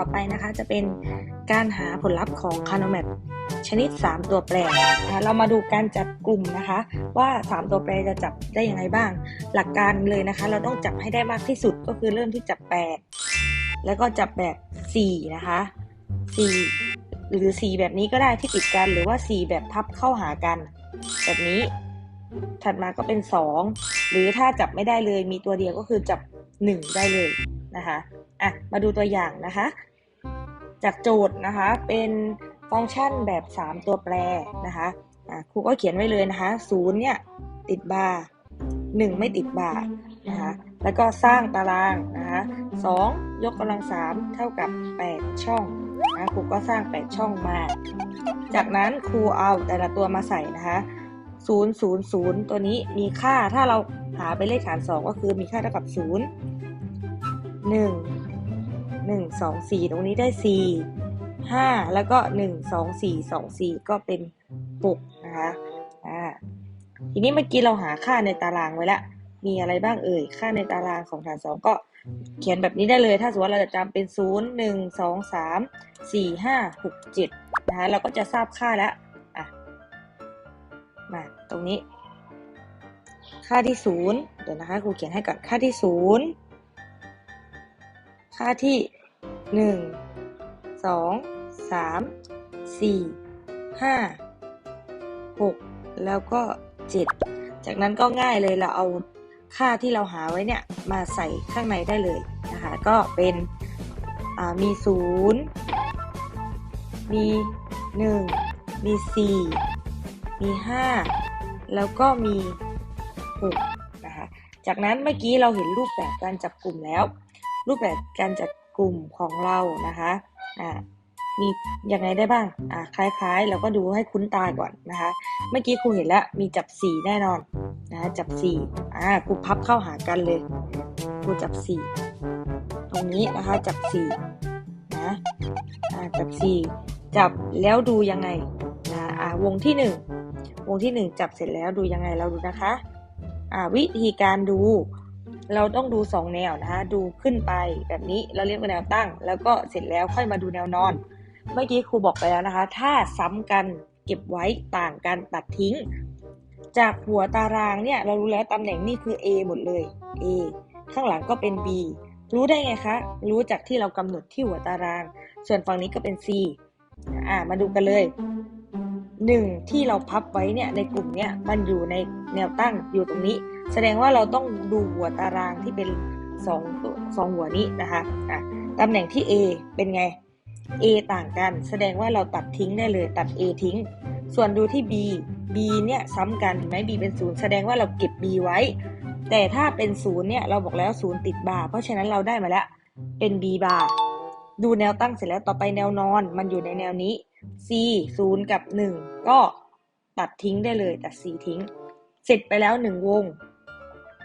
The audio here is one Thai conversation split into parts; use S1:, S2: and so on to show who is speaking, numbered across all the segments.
S1: ต่อไปนะคะ จะเป็นการหาผลลัพธ์ของคา n o m a t ชนิด 3 ตัวแปรนะคะเรามาดูการจับกลุ่มนะคะ ว่า 3 ตัวแปรจะจับได้ยังไงบ้าง หลักการเลยนะคะ เราต้องจับให้ได้มากที่สุดก็คือเริ่มที่จับ 8 แล้วก็จับแบบ 4 นะคะ 4 หรือ 4 แบบนี้ก็ได้ที่ติดกันหรือว่า 4 แบบพับเข้าหากัน แบบนี้ ถัดมาก็เป็น 2 หรือถ้าจับไม่ได้เลยมีตัวเดียวก็คือจับ 1 ได้เลยนะคะอะมาดูตัวอย่างนะคะ จากโจทย์นะคะเป็นฟังก์ชันแบบ 3 ตัวแปรนะคะครูก็เขียนไว้เลยนะคะ0เนี่ยติดบาร์1ไม่ติดบาร์นะคะแล้วก็สร้างตารางนะคะ2ยกกำลัง3เท่ากับ 8 ช่องนะครูก็สร้าง 8 ช่องมา จากนั้นครูเอาแต่ละตัวมาใส่นะคะ0 0 0 ตัวนี้มีค่าถ้าเราหาไปเลขฐาน 2 ก็คือมีค่าเท่ากับ 0 1 1 2 4 ตรงนี้ได้ 4 5 แล้วก็ 1 2 4 2 4 ก็เป็น 6 นะคะอ่าทีนี้เมื่อกี้เราหาค่าในตารางไว้แล้วมีอะไรบ้างเอ่ย ค่าในตารางของฐาน 2 ก็เขียนแบบนี้ได้เลย ถ้าสมมติว่าเราจะจำเป็น 0 1 2 3 4 5 6 7 นะคะ เราก็จะทราบค่าแล้วอะมาตรงนี้ ค่าที่ 0 เดี๋ยวนะคะครูเขียนให้ก่อน ค่าที่ 0 ค่าที่ หนึ่งสองสามสี่ห้าหกแล้วก็เจ็ดจากนั้นก็ง่ายเลยเราเอาค่าที่เราหาไว้เนี่ยมาใส่ข้างในได้เลยนะคะก็เป็นมีศูนย์มีหนึ่งมีสี่มีห้าแล้วก็มีหกนะคะจากนั้นเมื่อกี้เราเห็นรูปแบบการจับกลุ่มแล้ว รูปแบบการจัด กลุ่มของเรานะคะอ่ามียังไงได้บ้างอ่าคล้ายๆ เราก็ดูให้คุ้นตาก่อนนะคะ เมื่อกี้ครูเห็นแล้วมีจับสี่แน่นอนนะะจับสี่อ่าครูพับเข้าหากันเลยครูจับสี่ตรงนี้นะคะจับสี่นะอ่าจับสี่จับแล้วดูยังไงนะอ่าวงที่หนึ่งวงที่หนึ่งจับเสร็จแล้วดูยังไงเราดูนะคะอ่าวิธีการดู เราต้องดูสองแนวนะคะดูขึ้นไปแบบนี้เราเรียกว่าแนวตั้ง แล้วก็เสร็จแล้วค่อยมาดูแนวนอน เมื่อกี้ครูบอกไปแล้วนะคะ ถ้าซ้ำกันเก็บไว้ต่างกันตัดทิ้ง จากหัวตารางเนี่ยเรารู้แล้วตำแหน่งนี่คือ A หมดเลย A ข้างหลังก็เป็น B รู้ได้ไงคะ รู้จากที่เรากำหนดที่หัวตาราง ส่วนฝั่งนี้ก็เป็น C อ่ามาดูกันเลย หนึ่งที่เราพับไว้เนี่ยในกลุ่มเนี่ยมันอยู่ในแนวตั้งอยู่ตรงนี้ แสดงว่าเราต้องดูหัวตารางที่เป็นสองตัวสองหัวนี้นะคะอะตำแหน่งที่ A เป็นไง A ต่างกัน แสดงว่าเราตัดทิ้งได้เลยตัด A ทิ้ง ส่วนดูที่ B B เนี่ยซ้ำกันเห็นไหม B เป็นศูนย์แสดงว่าเราเก็บ B ไว้ แต่ถ้าเป็นศูนย์เนี่ยเราบอกแล้วศูนย์ติดบาร์เพราะฉะนั้นเราได้มาแล้วเป็น B บาร์ดูแนวตั้งเสร็จแล้วต่อไปแนวนอน มันอยู่ในแนวนี้ C ศูนย์กับ 1 ก็ตัดทิ้งได้เลยตัด C ทิ้ง เสร็จไปแล้ว 1 วง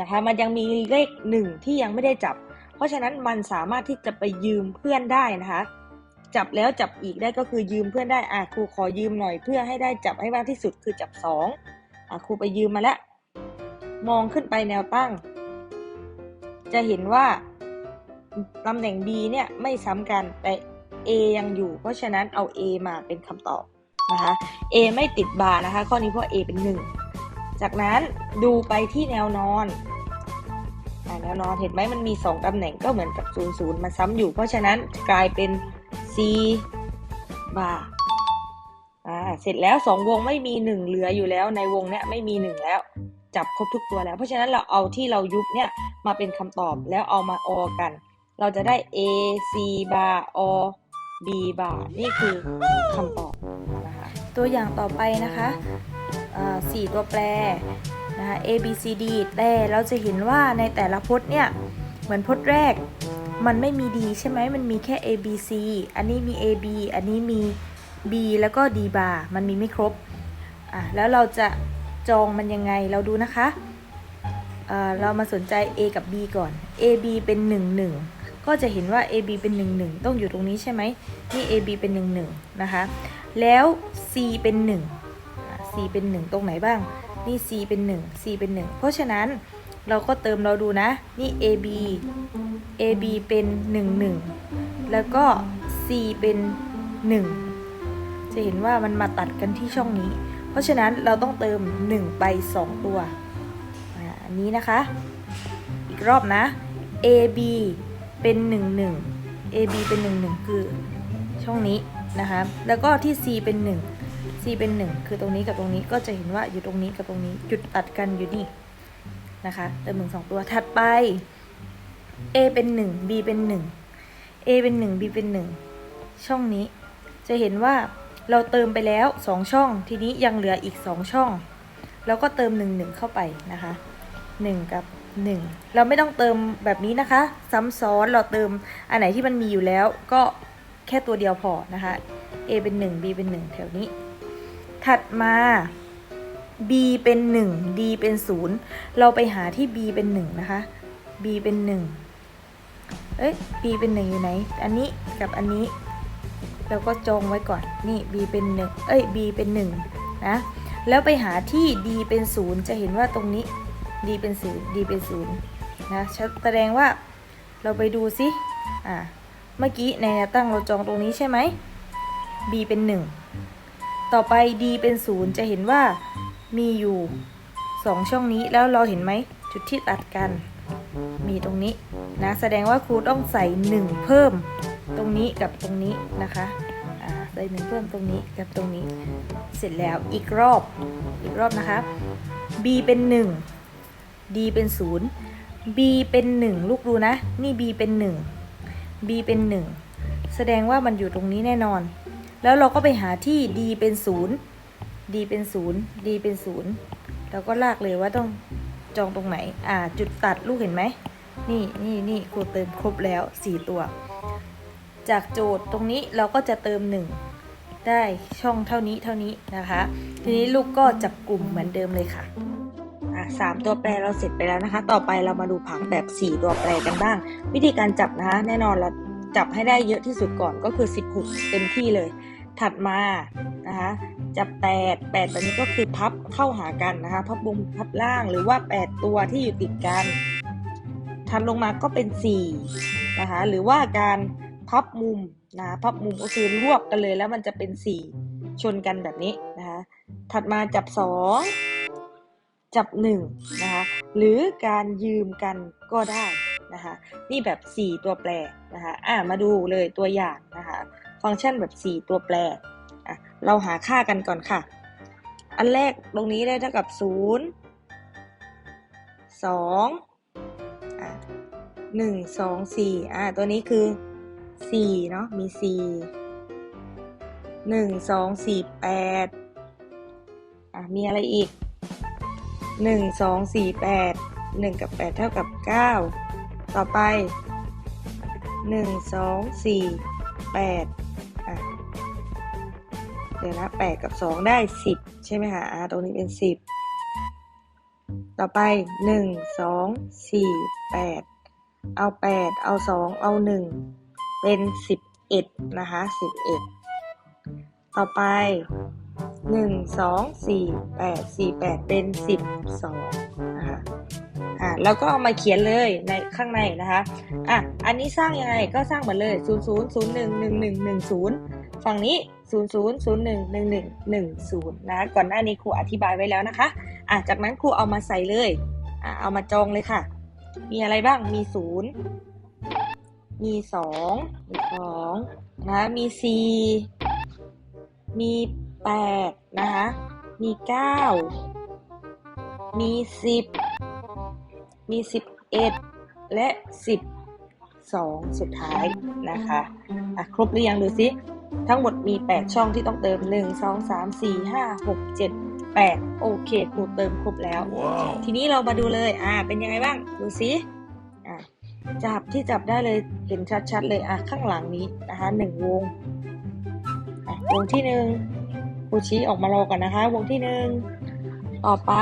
S1: นะคะมันยังมีเลข 1 ที่ยังไม่ได้จับ เพราะฉะนั้นมันสามารถที่จะไปยืมเพื่อนได้นะคะจับแล้วจับอีกได้ก็คือยืมเพื่อนได้อะครูขอยืมหน่อยเพื่อให้ได้จับให้มากที่สุดคือจับ2อะครูไปยืมมาแล้วมองขึ้นไปแนวตั้ง จะเห็นว่าตำแหน่ง B เนี่ยไม่ซ้ำกันแต่ A ยังอยู่ เพราะฉะนั้นเอา A มาเป็นคำตอบนะคะ A ไม่ติดบาร์นะคะ ข้อนี้เพราะ A เป็น 1 จากนั้นดูไปที่แนวนอนอแนวนอนเห็นไหมมันมี 2ตำแหน่งก็เหมือนกับ 0 0 มาซ้ำอยู่ เพราะฉะนั้นกลายเป็น C บาร์เสร็จแล้ว 2 วงไม่มี 1 เหลืออยู่แล้วในวงเนี้ยไม่มี 1 แล้ว จับครบทุกตัวแล้ว เพราะฉะนั้นเราเอาที่เรายุบเนี่ยมาเป็นคำตอบแล้วเอามาออกัน เราจะได้ A C bar O B bar นี่คือคำตอบนะคะตัวอย่างต่อไปนะคะสี่ตัวแปรนะคะ A B C D แต่เราจะเห็นว่าในแต่ละพจน์เนี่ย เหมือนพจน์แรก มันไม่มี D ใช่ไหมมันมีแค่ A B C อันนี้มี A B อันนี้มี B แล้วก็ D bar มันมีไม่ครบอะแล้วเราจะจองมันยังไงเราดูนะคะเอ่อเรามาสนใจ A กับ B ก่อน A B เป็น 1 1 ก็จะเห็นว่า AB เป็น 1 1 ต้องอยู่ตรงนี้ใช่ไหมนี่ AB เป็น 1 1 นะคะ แล้ว C เป็น 1 C เป็น 1 ตรงไหนบ้าง นี่ C เป็น 1 C เป็น 1 เพราะฉะนั้นเราก็เติมเราดูนะ นี่ AB AB เป็น 1 1 แล้วก็ C เป็น 1 จะเห็นว่ามันมาตัดกันที่ช่องนี้ เพราะฉะนั้นเราต้องเติม 1 ไป 2 ตัว อันนี้นะคะ อีกรอบนะ A B เป็น1 1 A B เป็น1 1 คือช่องนี้นะคะแล้วก็ที่ C เป็น 1 C เป็น 1 คือตรงนี้กับตรงนี้ก็จะเห็นว่าอยู่ตรงนี้กับตรงนี้จุดตัดกันอยู่นี่นะคะเติมหนึ่งสองตัวถัดไป A เป็น 1 B เป็น 1 A เป็น 1 B เป็น 1 ช่องนี้ จะเห็นว่าเราเติมไปแล้ว 2 ช่อง ทีนี้ยังเหลืออีก 2 ช่อง แล้วก็เติม 1 1 เข้าไปนะคะ 1 กับ 1 เราไม่ต้องเติมแบบนี้นะคะ ซ้ำซ้อนเราเติมอันไหนที่มันมีอยู่แล้วก็แค่ตัวเดียวพอนะคะ A เป็น 1 B เป็น 1 แถวนี้ ถัดมา B เป็น 1 D เป็น 0 เราไปหาที่ B เป็น 1 นะคะ B เป็น 1 เอ้ย B เป็น 1 อยู่ไหน อันนี้กับอันนี้ เราก็จองไว้ก่อน นี่ B เป็น 1 เอ้ย B เป็น 1 นะ แล้วไปหาที่ D เป็น 0 จะเห็นว่าตรงนี้ D เป็น0 D เป็น0นย์นะแสดงว่าเราไปดูซิอ่าเมื่อกี้ในแนวตั้งเราจองตรงนี้ใช่ไหม B เป็น 1 ต่อไป D เป็น0จะเห็นว่ามีอยู่ 2 ช่องนี้แล้วเราเห็นไหมจุดที่ตัดกัน มีตรงนี้นะแสดงว่าครูต้องใส่ 1 เพิ่มตรงนี้กับตรงนี้นะคะอ่าใส่หนึ่งเพิ่มตรงนี้กับตรงนี้ เสร็จแล้วอีกรอบอีกรอบนะคะ B เป็น 1 D เป็น 0 B เป็น 1 ลูกดูนะ นี่ B เป็น 1 B เป็น 1 แสดงว่ามันอยู่ตรงนี้แน่นอน แล้วเราก็ไปหาที่ D เป็น 0 D เป็น 0 D เป็น0แล้วก็ลากเลยว่าต้องจองตรงไหน อ่า จุดตัดลูกเห็นไหม นี่นี่นี่ครูเติมครบแล้ว 4 ตัว จากโจทย์ตรงนี้เราก็จะเติม 1 ได้ช่องเท่านี้เท่านี้นะคะ ทีนี้ลูกก็จับกลุ่มเหมือนเดิมเลยค่ะ สามตัวแปรเราเสร็จไปแล้วนะคะ ต่อไปเรามาดูผังแบบ 4 ตัวแปรกันบ้าง วิธีการจับนะคะ แน่นอนเราจับให้ได้เยอะที่สุดก่อนก็คือ 16 เต็มที่เลย ถัดมานะคะจับ8 8แบบนี้ก็คือพับเข้าหากันนะคะ พับบนพับล่างหรือว่า 8 ตัวที่อยู่ติดกันถัดลงมาก็เป็น4นะคะหรือว่าการพับมุมนะพับมุมก็คือรวบกันเลยแล้วมันจะเป็น 4 ชนกันแบบนี้นะคะถัดมาจับ 2 จับ1นะคะหรือการยืมกันก็ได้นะคะนี่แบบ 4 ตัวแปรนะคะอ่ามาดูเลยตัวอย่างนะคะฟังก์ชันแบบ 4 ตัวแปรอะเราหาค่ากันก่อนค่ะ อันแรกตรงนี้ได้เท่ากับ 0 2อะ1 2 4อะตัวนี้คือ 4 เนาะมี 4 1 2 4 8อะมีอะไรอีก 1 2 4 8 1กับ8เท่ากับ9ต่อไป1 2 4 8อะเดี๋ยวนะ8กับ2ได้10ใช่ไหมคะอ่าตรงนี้เป็น10ต่อไป1 2 4 8เอา8เอา2เอา1เป็น11นะคะ11ต่อไป 1 2 4 8 4 8 เป็น 12นะคะอะแล้วก็เอามาเขียนเลยในข้างในนะคะอะอันนี้สร้างยังไงก็สร้างเหมือนเลย 0 0 0 1 1 1 1 0 ฝั่งนี้ 0 0 0 1 1 1 1 0นะก่อนหน้านี้ครูอธิบายไว้แล้วนะคะอะจากนั้นครูเอามาใส่เลยอะเอามาจองเลยค่ะ มีอะไรบ้างมี 0 มี 2 มี2นะมี 4 มี 8นะคะ มี9มี10มี11และ12สุดท้ายนะคะอะครบหรือยังดูซิทั้งหมดมี 8 ช่องที่ต้องเติม 1 2 3 4 5 6 7 8 โอเคครูเติมครบแล้วทีนี้เรามาดูเลย อ่า เป็นยังไงบ้าง ดูซิอ่าจับที่จับได้เลยเห็นชัดๆเลย อะ ข้างหลังนี้นะคะหนึ่งวง อะวงที่หนึ่ง ครูชี้ออกมารอก่อนนะคะ วงที่หนึ่งต่อไป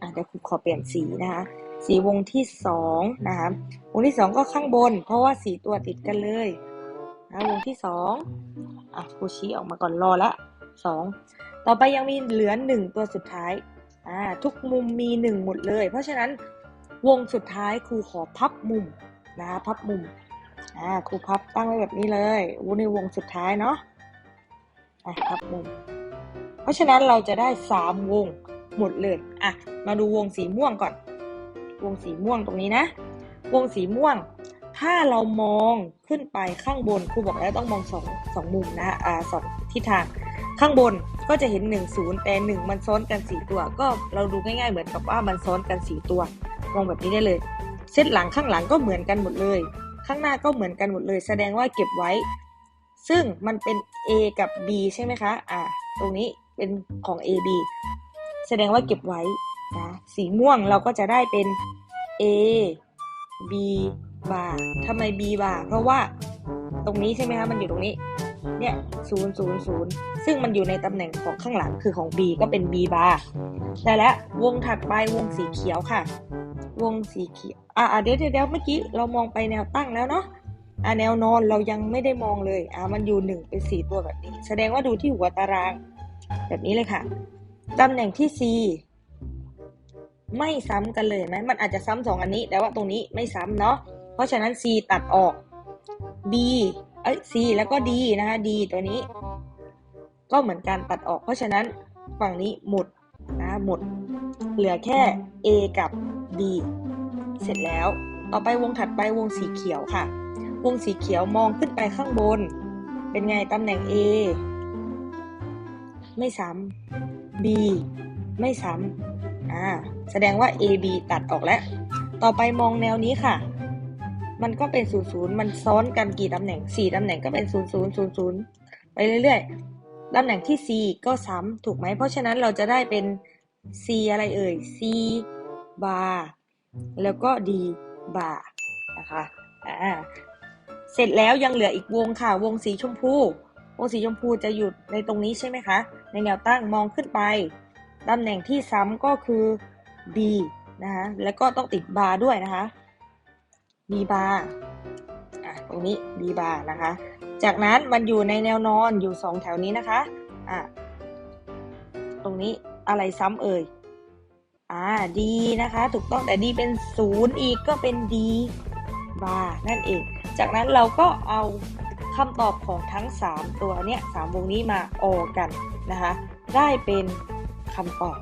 S1: อะเดี๋ยวครูขอเปลี่ยนสีนะคะ สีวงที่สองนะคะวงที่สองก็ข้างบน เพราะว่าสีตัวติดกันเลยนะวงที่สองอะครูชี้ออกมาก่อนรอละสองต่อไปยังมีเหลือหนึ่งตัวสุดท้ายอ่าทุกมุมมีหนึ่งหมดเลย เพราะฉะนั้นวงสุดท้ายครูขอพับมุมนะคะพับมุมอ่าครูพับตั้งไว้แบบนี้เลยวุ้นในวงสุดท้ายเนาะ อะพับมุมเพราะฉะนั้นเราจะได้สามวงหมดเลยอะมาดูวงสีม่วงก่อน วงสีม่วงตรงนี้นะ วงสีม่วง ถ้าเรามองขึ้นไปข้างบนครูบอกแล้วต้องมองสองสองมุมนะอ่าสองทิศทางข้างบนก็จะเห็น1นศูนย์แต่หนึ่งมันซ้อนกันสี่ตัว ก็เราดูง่ายๆ เหมือนกับว่ามันซ้อนกันสี่ตัว มองแบบนี้ได้เลยเซตหลังข้างหลังก็เหมือนกันหมดเลย ข้างหน้าก็เหมือนกันหมดเลย แสดงว่าเก็บไว้ ซึ่งมันเป็น A กับ B ใช่ไหมคะ อ่า ตรงนี้เป็นของ A B แสดงว่าเก็บไว้นะสีม่วงเราก็จะได้เป็น A B bar ทำไม B bar เพราะว่าตรงนี้ใช่ไหมคะ มันอยู่ตรงนี้ เนี่ยศูนย์ศูนย์ศูนย์ซึ่งมันอยู่ในตำแหน่งของข้างหลังคือของ B ก็เป็น B bar ได้แล้ววงถัดไปวงสีเขียวค่ะ วงสีเขียว อ่าเดี๋ยวเดี๋ยวเมื่อกี้เรามองไปแนวตั้งแล้วเนาะ อ่าแนวนอนเรายังไม่ได้มองเลยอ่ามันอยู่หนึ่งเป็นสี่ตัวแบบนี้ แสดงว่าดูที่หัวตาราง แบบนี้เลยค่ะตำแหน่งที่ C ไม่ซ้ำกันเลยเห็นไหมมันอาจจะซ้ำสองอันนี้ แต่ว่าตรงนี้ไม่ซ้ำเนาะเพราะฉะนั้น C ตัดออก B เอ้ย C แล้วก็ D นะคะ D ตัวนี้ ก็เหมือนการตัดออก เพราะฉะนั้นฝั่งนี้หมดนะหมด เหลือแค่ A กับ B เสร็จแล้ว ต่อไปวงถัดไปวงสีเขียวค่ะ วงสีเขียวมองขึ้นไปข้างบน เป็นไงตำแหน่ง A ไม่ซ้ำ B ไม่ซ้ำอ่าแสดงว่า A B ตัดออกแล้ว ต่อไปมองแนวนี้ค่ะ มันก็เป็น0 0มันซ้อนกันกี่ตำแหน่ง 4ตำแหน่งก็เป็น0 0 0 0 ไปเรื่อยๆตำแหน่งที่ C ก็ซ้ำถูกไหม เพราะฉะนั้นเราจะได้เป็น C อะไรเอ่ย C bar แล้วก็ D bar นะคะอ่า เสร็จแล้วยังเหลืออีกวงค่ะ วงสีชมพู วงสีชมพูจะอยู่ในตรงนี้ใช่ไหมคะ ในแนวตั้งมองขึ้นไปตำแหน่งที่ซ้ำก็คือ B นะคะแล้วก็ต้องติดบาร์ด้วยนะคะ B bar อะตรงนี้ B bar นะคะ จากนั้นมันอยู่ในแนวนอนอยู่สองแถวนี้นะคะอะตรงนี้อะไรซ้ำเอ่ยอ่า D นะคะ ถูกต้องแต่ D เป็นศูนย์อีกก็เป็น D bar นั่นเอง จากนั้นเราก็เอาคำตอบของทั้ง 3 ตัวเนี่ยสามวงนี้มาออกันนะคะ ได้เป็นคำตอบ